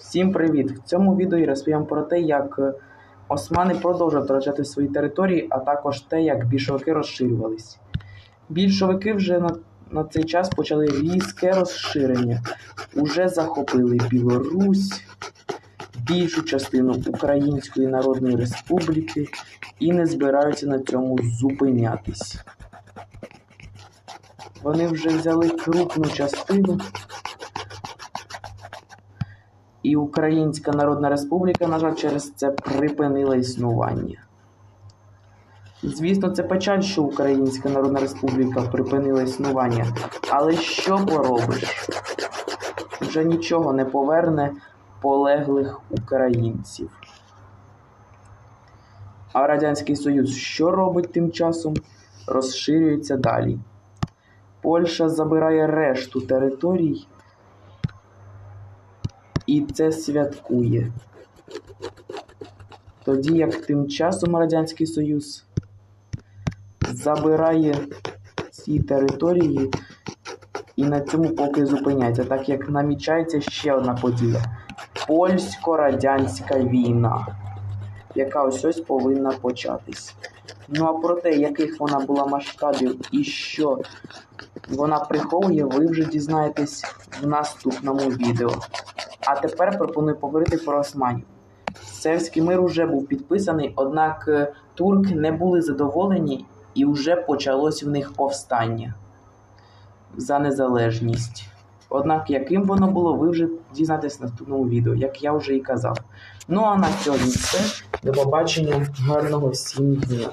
Всім привіт! В цьому відео я розповім про те, як е, османи продовжують втрачати свої території, а також те, як більшовики розширювались. Більшовики вже на, на цей час почали різке розширення. Уже захопили Білорусь, більшу частину Української Народної Республіки і не збираються на цьому зупинятись. Вони вже взяли крупну частину. І Українська Народна Республіка, на жаль, через це припинила існування. Звісно, це печаль, що Українська Народна Республіка припинила існування. Але що поробиш? Вже нічого не поверне полеглих українців. А Радянський Союз що робить тим часом? Розширюється далі. Польща забирає решту територій і це святкує. Тоді як тим часом Радянський Союз забирає ці території і на цьому поки зупиняється, так як намічається ще одна подія польсько-радянська війна, яка ось ось повинна початись. Ну а про те, яких вона була масштабів і що вона приховує, ви вже дізнаєтесь в наступному відео. А тепер пропоную поговорити про османів. Севський мир уже був підписаний, однак е, турки не були задоволені і вже почалось в них повстання за незалежність. Однак, яким воно було, ви вже дізнаєтесь в наступному відео, як я вже і казав. Ну а на сьогодні все. До побачення, гарного всім дня.